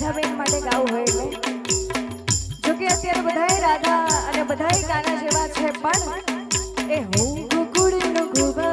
રાધાબેન માટે ગાવું હોય એટલે. જો કે અત્યારે બધાએ રાધા અને બધાએ ગાના જેવા છે, પણ એ હું ગોકુળનું ગુવાડી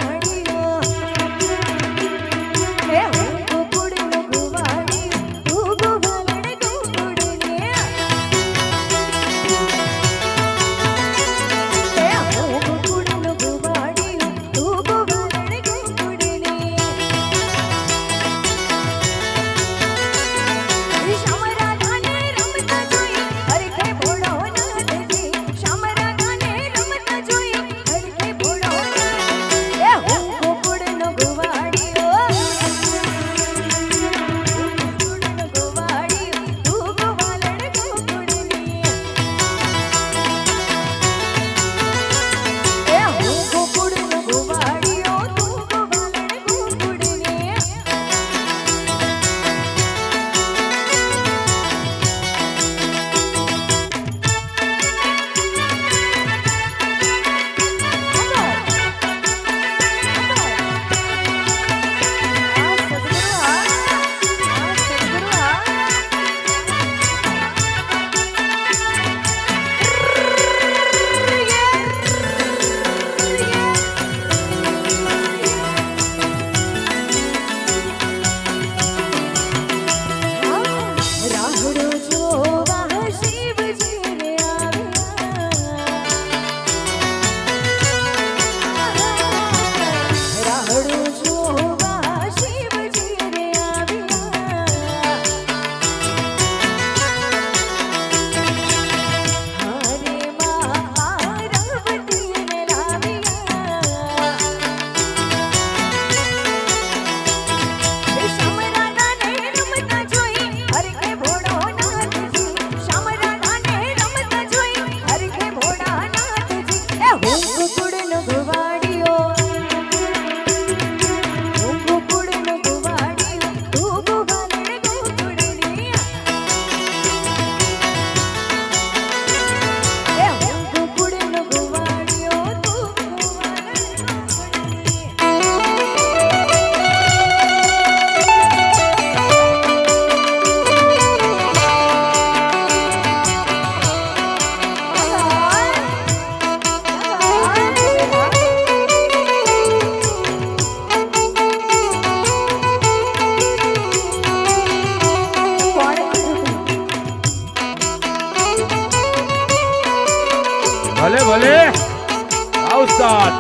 ભલે ભલે. આવ ઉસ્તાદ